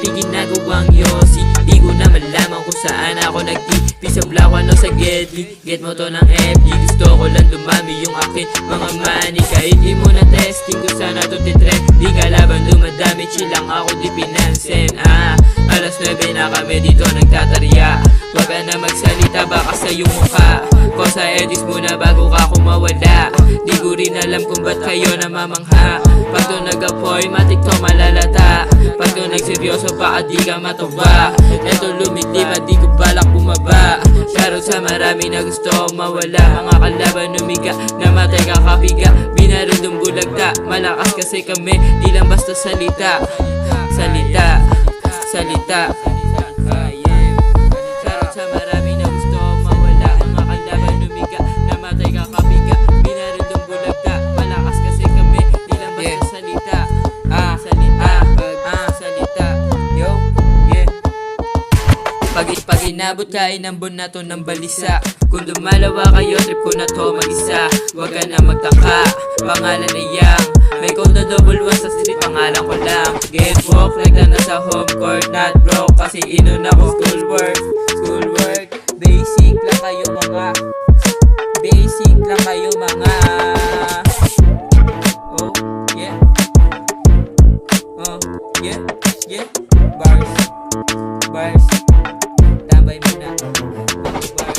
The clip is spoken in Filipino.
ginagawang yosi Di ko na malaman kung saan ako nagtipi Sa black ano sa Gedli Get mo to ng FG Gusto ko lang dumami yung akin. Mga money Kahit di mo na testing kung sana to titrend Di kalaban dumadami chill lang ako di pinansin. Ah, alas 9 na kami dito nagtatarya. Huwag ka na magsalita baka sa iyong mukha. Ko sa edis muna bago ka kumawala. Di ko rin alam kung ba't kayo namamangha. Pag to nag-apoy matik to malalata Pag to nagseryoso baka di ka matuba Eto lumiklim at di ko balak bumaba. Shoutout sa marami na gusto mawala Mga kalaban umiga namatay kakapiga Binarundong bulagta Malakas kasi kami di lang basta salita. Salita Salita pag, pag inabot ka inambon na to ng balisa. Kung dumalawa kayo trip ko na to mag-isa. Huwag ka na magtaka Pangalan na yang. May code na double one sa street Pangalan ko lang. Get walk like na nasa home court Not broke. Kasi inuna ko schoolwork Bye.